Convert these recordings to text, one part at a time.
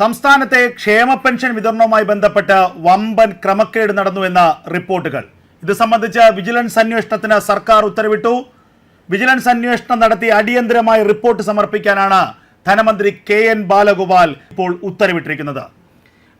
സംസ്ഥാനത്തെ ക്ഷേമ പെൻഷൻ വിതരണവുമായി ബന്ധപ്പെട്ട് വമ്പൻ ക്രമക്കേട് നടന്നുവെന്ന റിപ്പോർട്ടുകൾ. ഇത് സംബന്ധിച്ച് വിജിലൻസ് അന്വേഷണത്തിന് സർക്കാർ ഉത്തരവിട്ടു. വിജിലൻസ് അന്വേഷണം നടത്തി അടിയന്തരമായി റിപ്പോർട്ട് സമർപ്പിക്കാനാണ് ധനമന്ത്രി കെ എൻ ബാലഗോപാൽ ഇപ്പോൾ ഉത്തരവിട്ടിരിക്കുന്നത്.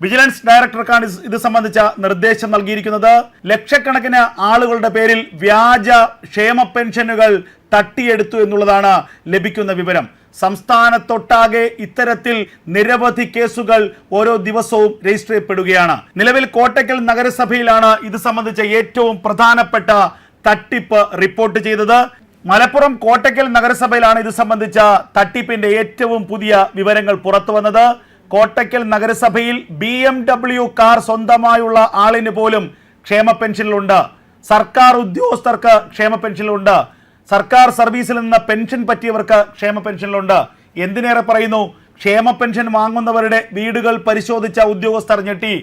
വിജിലൻസ് ഡയറക്ടർക്കാണ് ഇത് സംബന്ധിച്ച നിർദ്ദേശം നൽകിയിരിക്കുന്നത്. ലക്ഷക്കണക്കിന് ആളുകളുടെ പേരിൽ വ്യാജ ക്ഷേമ പെൻഷനുകൾ തട്ടിയെടുത്തു എന്നുള്ളതാണ് ലഭിക്കുന്ന വിവരം. സംസ്ഥാനത്തൊട്ടാകെ ഇത്തരത്തിൽ നിരവധി കേസുകൾ ഓരോ ദിവസവും രജിസ്റ്റർ ചെയ്യപ്പെടുകയാണ് നിലവിൽ കോട്ടയ്ക്കൽ നഗരസഭയിലാണ് ഇത് സംബന്ധിച്ച ഏറ്റവും പ്രധാനപ്പെട്ട തട്ടിപ്പ് റിപ്പോർട്ട് ചെയ്തത്. മലപ്പുറം കോട്ടയ്ക്കൽ നഗരസഭയിലാണ് ഇത് സംബന്ധിച്ച തട്ടിപ്പിന്റെ ഏറ്റവും പുതിയ വിവരങ്ങൾ പുറത്തു വന്നത്. കോട്ടയ്ക്കൽ നഗരസഭയിൽ ബി എം ഡബ്ല്യു കാർ സ്വന്തമായുള്ള ആളിന് പോലും ക്ഷേമ പെൻഷനിലുണ്ട്. സർക്കാർ ഉദ്യോഗസ്ഥർക്ക് ക്ഷേമ പെൻഷനിലുണ്ട്. സർക്കാർ സർവീസിൽ നിന്ന് പെൻഷൻ പറ്റിയവർക്ക് ക്ഷേമ പെൻഷനിലുണ്ട്. എന്തിനേറെ പറയുന്നു? ക്ഷേമ പെൻഷൻ വാങ്ങുന്നവരുടെ വീടുകൾ പരിശോധിച്ച ഉദ്യോഗസ്ഥർ ഞെട്ടി.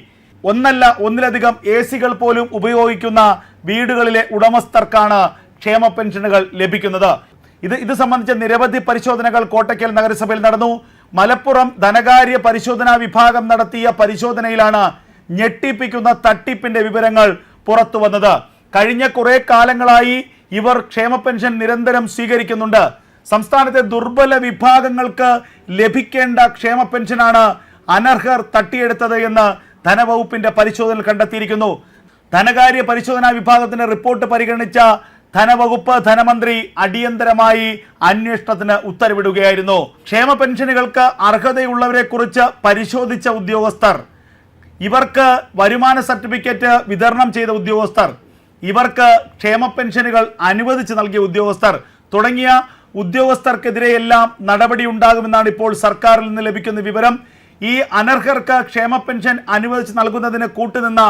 ഒന്നല്ല ഒന്നിലധികം എ സികൾ പോലും ഉപയോഗിക്കുന്ന വീടുകളിലെ ഉടമസ്ഥർക്കാണ് ക്ഷേമ പെൻഷനുകൾ ലഭിക്കുന്നത്. ഇത് ഇത് സംബന്ധിച്ച നിരവധി പരിശോധനകൾ കോട്ടയ്ക്കൽ നഗരസഭയിൽ നടന്നു. മലപ്പുറം ധനകാര്യ പരിശോധനാ വിഭാഗം നടത്തിയ പരിശോധനയിലാണ് ഞെട്ടിപ്പിക്കുന്ന തട്ടിപ്പിന്റെ വിവരങ്ങൾ പുറത്തു വന്നത് കഴിഞ്ഞ കുറേ കാലങ്ങളായി ഇവർ ക്ഷേമ പെൻഷൻ നിരന്തരം സ്വീകരിക്കുന്നുണ്ട്. സംസ്ഥാനത്തെ ദുർബല വിഭാഗങ്ങൾക്ക് ലഭിക്കേണ്ട ക്ഷേമ പെൻഷനാണ് അനർഹർ തട്ടിയെടുത്തത് എന്ന് ധനവകുപ്പിന്റെ പരിശോധനയിൽ കണ്ടെത്തിയിരിക്കുന്നു. ധനകാര്യ പരിശോധനാ വിഭാഗത്തിന്റെ റിപ്പോർട്ട് പരിഗണിച്ച ധനവകുപ്പ് ധനമന്ത്രി അടിയന്തരമായി അന്വേഷണത്തിന് ഉത്തരവിടുകയായിരുന്നു. ക്ഷേമ പെൻഷനുകൾക്ക് അർഹതയുള്ളവരെ കുറിച്ച് പരിശോധിച്ച ഉദ്യോഗസ്ഥർ. ഇവർക്ക് വരുമാന സർട്ടിഫിക്കറ്റ് വിതരണം ചെയ്ത ഉദ്യോഗസ്ഥർ. ഇവർക്ക് ക്ഷേമ പെൻഷനുകൾ അനുവദിച്ച് നൽകിയ ഉദ്യോഗസ്ഥർ തുടങ്ങിയ ഉദ്യോഗസ്ഥർക്കെതിരെയെല്ലാം നടപടി ഉണ്ടാകുമെന്നാണ് ഇപ്പോൾ സർക്കാരിൽ നിന്ന് ലഭിക്കുന്ന വിവരം. ഈ അനർഹർക്ക് ക്ഷേമ പെൻഷൻ അനുവദിച്ച് നൽകുന്നതിന് കൂട്ടുനിന്ന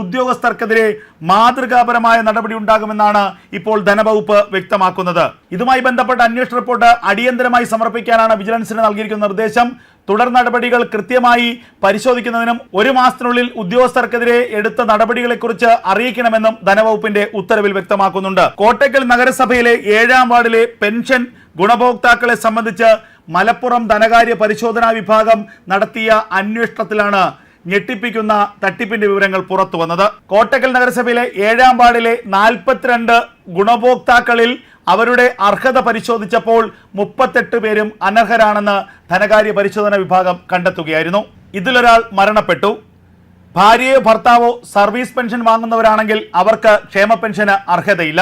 ഉദ്യോഗസ്ഥർക്കെതിരെ മാതൃകാപരമായ നടപടി ഉണ്ടാകുമെന്നാണ് ഇപ്പോൾ ധനവകുപ്പ് വ്യക്തമാക്കുന്നത്. ഇതുമായി ബന്ധപ്പെട്ട അന്വേഷണ റിപ്പോർട്ട് അടിയന്തരമായി സമർപ്പിക്കാനാണ് വിജിലൻസിന് നൽകിയിരിക്കുന്ന നിർദ്ദേശം. തുടർ നടപടികൾ കൃത്യമായി പരിശോധിക്കുന്നതിനും ഒരു മാസത്തിനുള്ളിൽ ഉദ്യോഗസ്ഥർക്കെതിരെ എടുത്ത നടപടികളെക്കുറിച്ച് അറിയിക്കണമെന്നും ധനവകുപ്പിന്റെ ഉത്തരവിൽ വ്യക്തമാക്കുന്നുണ്ട്. കോട്ടയ്ക്കൽ നഗരസഭയിലെ ഏഴാം വാർഡിലെ പെൻഷൻ ഗുണഭോക്താക്കളെ സംബന്ധിച്ച് മലപ്പുറം ധനകാര്യ പരിശോധനാ വിഭാഗം നടത്തിയ അന്വേഷണത്തിലാണ് ഞെട്ടിപ്പിക്കുന്ന തട്ടിപ്പിന്റെ വിവരങ്ങൾ പുറത്തു വന്നത്. കോട്ടക്കൽ നഗരസഭയിലെ ഏഴാം വാർഡിലെ നാൽപ്പത്തിരണ്ട് ഗുണഭോക്താക്കളിൽ അവരുടെ അർഹത പരിശോധിച്ചപ്പോൾ മുപ്പത്തെട്ട് പേരും അനർഹരാണെന്ന് ധനകാര്യ പരിശോധന വിഭാഗം കണ്ടെത്തുകയായിരുന്നു. ഇതിലൊരാൾ മരണപ്പെട്ടു. ഭാര്യയോ ഭർത്താവോ സർവീസ് പെൻഷൻ വാങ്ങുന്നവരാണെങ്കിൽ അവർക്ക് ക്ഷേമ പെൻഷന് അർഹതയില്ല.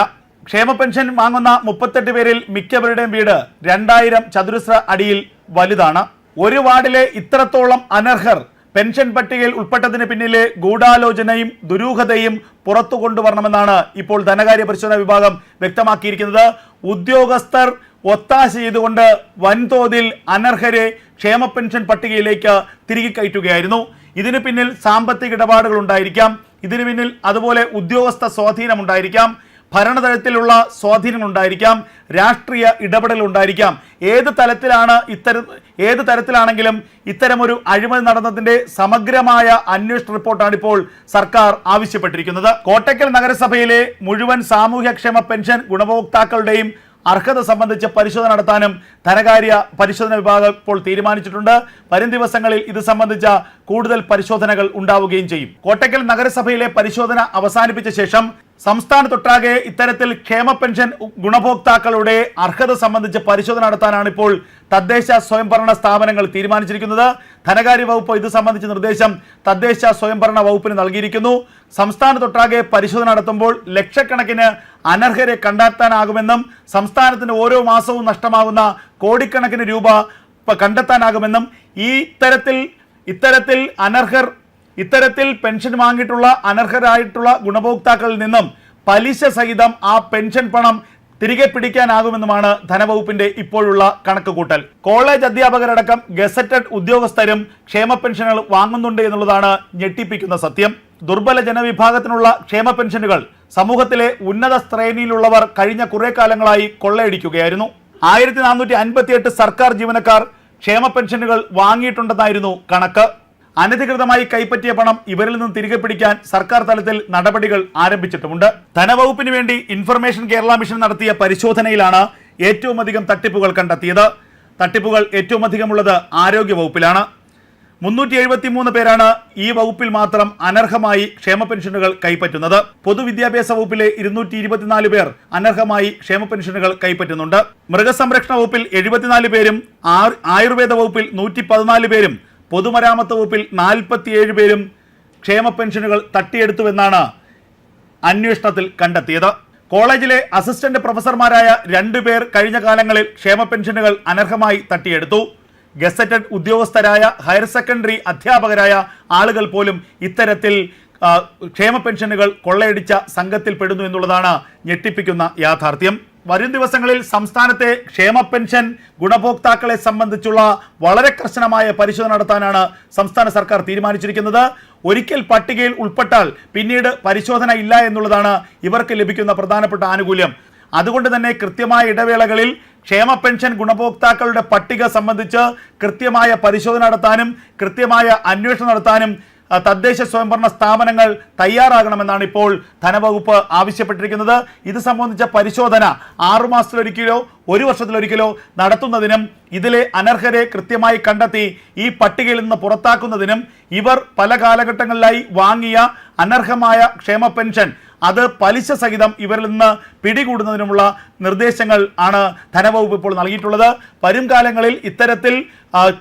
ക്ഷേമ പെൻഷൻ വാങ്ങുന്ന മുപ്പത്തെട്ട് പേരിൽ മിക്കവരുടെയും വീട് രണ്ടായിരം ചതുരശ്ര അടിയിൽ വലുതാണ്. ഒരു വാർഡിലെ ഇത്രത്തോളം അനർഹർ പെൻഷൻ പട്ടികയിൽ ഉൾപ്പെട്ടതിന് പിന്നിലെ ഗൂഢാലോചനയും ദുരൂഹതയും പുറത്തു കൊണ്ടുവരണമെന്നാണ് ഇപ്പോൾ ധനകാര്യ പരിശോധന വിഭാഗം വ്യക്തമാക്കിയിരിക്കുന്നത്. ഉദ്യോഗസ്ഥർ ഒത്താശ ചെയ്തുകൊണ്ട് വൻതോതിൽ അനർഹരെ ക്ഷേമ പെൻഷൻ പട്ടികയിലേക്ക് തിരികെ കയറ്റുകയായിരുന്നു. ഇതിന് പിന്നിൽ സാമ്പത്തിക ഇടപാടുകൾ ഉണ്ടായിരിക്കാം. ഇതിന് പിന്നിൽ അതുപോലെ ഉദ്യോഗസ്ഥ സ്വാധീനം ഉണ്ടായിരിക്കാം. ഭരണതലത്തിലുള്ള സ്വാധീനം ഉണ്ടായിരിക്കാം രാഷ്ട്രീയ ഇടപെടൽ ഉണ്ടായിരിക്കാം ഏത് തലത്തിലാണ് ഇത്തരം ഏത് തരത്തിലാണെങ്കിലും ഇത്തരമൊരു അഴിമതി നടന്നതിന്റെ സമഗ്രമായ അന്വേഷണ റിപ്പോർട്ടാണ് ഇപ്പോൾ സർക്കാർ ആവശ്യപ്പെട്ടിരിക്കുന്നത്. കോട്ടയ്ക്കൽ നഗരസഭയിലെ മുഴുവൻ സാമൂഹ്യക്ഷേമ പെൻഷൻ ഗുണഭോക്താക്കളുടെയും അർഹത സംബന്ധിച്ച് പരിശോധന നടത്താനും ധനകാര്യ പരിശോധന വിഭാഗം ഇപ്പോൾ തീരുമാനിച്ചിട്ടുണ്ട്. വരും ദിവസങ്ങളിൽ ഇത് സംബന്ധിച്ച കൂടുതൽ പരിശോധനകൾ ഉണ്ടാവുകയും ചെയ്യും. കോട്ടയ്ക്കൽ നഗരസഭയിലെ പരിശോധന അവസാനിപ്പിച്ച ശേഷം സംസ്ഥാനത്തൊട്ടാകെ ഇത്തരത്തിൽ ക്ഷേമ പെൻഷൻ ഗുണഭോക്താക്കളുടെ അർഹത സംബന്ധിച്ച് പരിശോധന നടത്താനാണ് ഇപ്പോൾ തദ്ദേശ സ്വയംഭരണ സ്ഥാപനങ്ങൾ തീരുമാനിച്ചിരിക്കുന്നത്. ധനകാര്യ വകുപ്പ് ഇത് സംബന്ധിച്ച നിർദ്ദേശം തദ്ദേശ സ്വയംഭരണ വകുപ്പിന് നൽകിയിരിക്കുന്നു. സംസ്ഥാനത്തൊട്ടാകെ പരിശോധന നടത്തുമ്പോൾ ലക്ഷക്കണക്കിന് അനർഹരെ കണ്ടെത്താനാകുമെന്നും സംസ്ഥാനത്തിന് ഓരോ മാസവും നഷ്ടമാകുന്ന കോടിക്കണക്കിന് രൂപ കണ്ടെത്താനാകുമെന്നും ഈ ഇത്തരത്തിൽ ഇത്തരത്തിൽ അനർഹർ ഇത്തരത്തിൽ പെൻഷൻ വാങ്ങിയിട്ടുള്ള അനർഹരായിട്ടുള്ള ഗുണഭോക്താക്കളിൽ നിന്നും പലിശ സഹിതം ആ പെൻഷൻ പണം തിരികെ പിടിക്കാനാകുമെന്നുമാണ് ധനവകുപ്പിന്റെ ഇപ്പോഴുള്ള കണക്കുകൂട്ടൽ. കോളേജ് അധ്യാപകരടക്കം ഗസറ്റഡ് ഉദ്യോഗസ്ഥരും ക്ഷേമ പെൻഷനുകൾ വാങ്ങുന്നുണ്ട് എന്നുള്ളതാണ് ഞെട്ടിപ്പിക്കുന്ന സത്യം. ദുർബല ജനവിഭാഗത്തിനുള്ള ക്ഷേമ പെൻഷനുകൾ സമൂഹത്തിലെ ഉന്നത ശ്രേണിയിലുള്ളവർ കഴിഞ്ഞ കുറെ കാലങ്ങളായി കൊള്ളയടിക്കുകയായിരുന്നു. ആയിരത്തി നാനൂറ്റി അൻപത്തിയെട്ട് സർക്കാർ ജീവനക്കാർ ക്ഷേമ പെൻഷനുകൾ വാങ്ങിയിട്ടുണ്ടെന്നായിരുന്നു കണക്ക്. അനധികൃതമായി കൈപ്പറ്റിയ പണം ഇവരിൽ നിന്ന് തിരികെ പിടിക്കാൻ സർക്കാർ തലത്തിൽ നടപടികൾ ആരംഭിച്ചിട്ടുമുണ്ട്. ധനവകുപ്പിന് വേണ്ടി ഇൻഫർമേഷൻ കേരള മിഷൻ നടത്തിയ പരിശോധനയിലാണ് ഏറ്റവും അധികം തട്ടിപ്പുകൾ കണ്ടെത്തിയത്. തട്ടിപ്പുകൾ ഏറ്റവും അധികമുള്ളത് ആരോഗ്യ വകുപ്പിലാണ്. മുന്നൂറ്റി എഴുപത്തി മൂന്ന് പേരാണ് ഈ വകുപ്പിൽ മാത്രം അനർഹമായി ക്ഷേമ പെൻഷനുകൾ കൈപ്പറ്റുന്നത്. പൊതുവിദ്യാഭ്യാസ വകുപ്പിലെ ഇരുന്നൂറ്റി ഇരുപത്തിനാല് പേർ അനർഹമായി ക്ഷേമ പെൻഷനുകൾ കൈപ്പറ്റുന്നുണ്ട്. മൃഗസംരക്ഷണ വകുപ്പിൽ എഴുപത്തിനാല് പേരും ആയുർവേദ വകുപ്പിൽ നൂറ്റി പതിനാല് പേരും പൊതുമരാമത്ത് വകുപ്പിൽ നാൽപ്പത്തിയേഴ് പേരും ക്ഷേമ പെൻഷനുകൾ തട്ടിയെടുത്തുവെന്നാണ് അന്വേഷണത്തിൽ കണ്ടെത്തിയത്. കോളേജിലെ അസിസ്റ്റന്റ് പ്രൊഫസർമാരായ രണ്ടുപേർ കഴിഞ്ഞ കാലങ്ങളിൽ ക്ഷേമ പെൻഷനുകൾ അനർഹമായി തട്ടിയെടുത്തു. ഗസറ്റഡ് ഉദ്യോഗസ്ഥരായ ഹയർ സെക്കൻഡറി അധ്യാപകരായ ആളുകൾ പോലും ഇത്തരത്തിൽ ക്ഷേമ പെൻഷനുകൾ കൊള്ളയടിച്ച സംഘത്തിൽ പെടുന്നു എന്നുള്ളതാണ് ഞെട്ടിപ്പിക്കുന്ന യാഥാർത്ഥ്യം. വരും ദിവസങ്ങളിൽ സംസ്ഥാനത്തെ ക്ഷേമ പെൻഷൻ ഗുണഭോക്താക്കളെ സംബന്ധിച്ചുള്ള വളരെ കർശനമായ പരിശോധന നടത്താനാണ് സംസ്ഥാന സർക്കാർ തീരുമാനിച്ചിരിക്കുന്നത്. ഒരിക്കൽ പട്ടികയിൽ ഉൾപ്പെട്ടാൽ പിന്നീട് പരിശോധന ഇല്ല എന്നുള്ളതാണ് ഇവർക്ക് ലഭിക്കുന്ന പ്രധാനപ്പെട്ട ആനുകൂല്യം. അതുകൊണ്ട് തന്നെ കൃത്യമായ ഇടവേളകളിൽ ക്ഷേമ പെൻഷൻ ഗുണഭോക്താക്കളുടെ പട്ടിക സംബന്ധിച്ച് കൃത്യമായ പരിശോധന നടത്താനും കൃത്യമായ അന്വേഷണം നടത്താനും തദ്ദേശ സ്വയംഭരണ സ്ഥാപനങ്ങൾ തയ്യാറാകണമെന്നാണ് ഇപ്പോൾ ധനവകുപ്പ് ആവശ്യപ്പെട്ടിരിക്കുന്നത്. ഇത് സംബന്ധിച്ച പരിശോധന ആറുമാസത്തിലൊരിക്കലോ ഒരു വർഷത്തിലൊരിക്കലോ നടത്തുന്നതിനും ഇതിലെ അനർഹരെ കൃത്യമായി കണ്ടെത്തി ഈ പട്ടികയിൽ നിന്ന് പുറത്താക്കുന്നതിനും ഇവർ പല കാലഘട്ടങ്ങളിലായി വാങ്ങിയ അനർഹമായ ക്ഷേമ പെൻഷൻ അത് പലിശ സഹിതം ഇവരിൽ നിന്ന് പിടികൂടുന്നതിനുമുള്ള നിർദ്ദേശങ്ങൾ ആണ് ധനവകുപ്പ് ഇപ്പോൾ നൽകിയിട്ടുള്ളത്. വരും കാലങ്ങളിൽ ഇത്തരത്തിൽ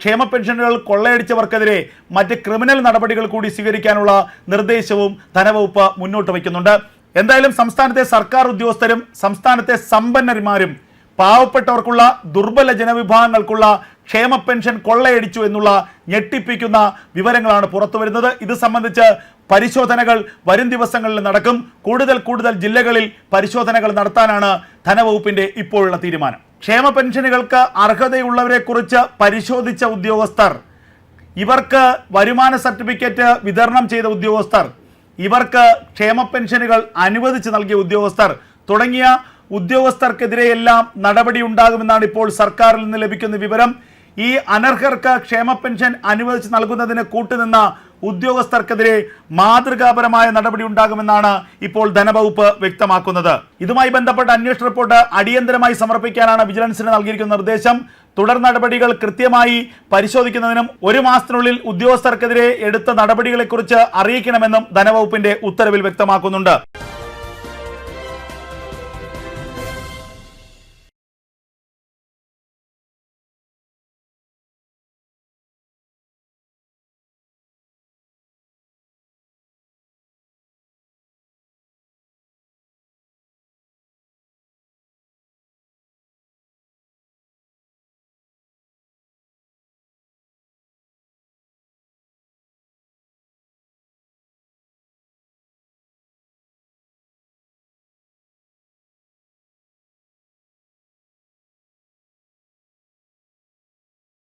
ക്ഷേമ പെൻഷനുകൾ കൊള്ളയടിച്ചവർക്കെതിരെ മറ്റ് ക്രിമിനൽ നടപടികൾ കൂടി സ്വീകരിക്കാനുള്ള നിർദ്ദേശവും ധനവകുപ്പ് മുന്നോട്ട് വയ്ക്കുന്നുണ്ട്. എന്തായാലും സംസ്ഥാനത്തെ സർക്കാർ ഉദ്യോഗസ്ഥരും സംസ്ഥാനത്തെ സമ്പന്നന്മാരും പാവപ്പെട്ടവർക്കുള്ള ദുർബല ജനവിഭാഗങ്ങൾക്കുള്ള ക്ഷേമ പെൻഷൻ കൊള്ളയടിച്ചു എന്നുള്ള ഞെട്ടിപ്പിക്കുന്ന വിവരങ്ങളാണ് പുറത്തു വരുന്നത്. ഇത് സംബന്ധിച്ച് പരിശോധനകൾ വരും ദിവസങ്ങളിൽ നടക്കും. കൂടുതൽ കൂടുതൽ ജില്ലകളിൽ പരിശോധനകൾ നടത്താനാണ് ധനവകുപ്പിന്റെ ഇപ്പോഴുള്ള തീരുമാനം. ക്ഷേമ പെൻഷനുകൾക്ക് അർഹതയുള്ളവരെക്കുറിച്ച് പരിശോധിച്ച ഉദ്യോഗസ്ഥർ ഇവർക്ക് വരുമാന സർട്ടിഫിക്കറ്റ് വിതരണം ചെയ്ത ഉദ്യോഗസ്ഥർ ഇവർക്ക് ക്ഷേമ പെൻഷനുകൾ അനുവദിച്ച് നൽകിയ ഉദ്യോഗസ്ഥർ തുടങ്ങിയ ഉദ്യോഗസ്ഥർക്കെതിരെയെല്ലാം നടപടി ഉണ്ടാകുമെന്നാണ് ഇപ്പോൾ സർക്കാരിൽ നിന്ന് ലഭിക്കുന്ന വിവരം. ഈ അനർഹർക്ക് ക്ഷേമ പെൻഷൻ അനുവദിച്ച് നൽകുന്നതിന് കൂട്ടുനിന്ന ഉദ്യോഗസ്ഥർക്കെതിരെ മാതൃകാപരമായ നടപടി ഉണ്ടാകുമെന്നാണ് ഇപ്പോൾ ധനവകുപ്പ് വ്യക്തമാക്കുന്നത്. ഇതുമായി ബന്ധപ്പെട്ട അന്വേഷണ റിപ്പോർട്ട് അടിയന്തരമായി സമർപ്പിക്കാനാണ് വിജിലൻസിന് നൽകിയിരിക്കുന്ന നിർദ്ദേശം. തുടർ നടപടികൾ കൃത്യമായി പരിശോധിക്കുന്നതിനും ഒരു മാസത്തിനുള്ളിൽ ഉദ്യോഗസ്ഥർക്കെതിരെ എടുത്ത നടപടികളെക്കുറിച്ച് അറിയിക്കണമെന്നും ധനവകുപ്പിന്റെ ഉത്തരവിൽ വ്യക്തമാക്കുന്നുണ്ട്.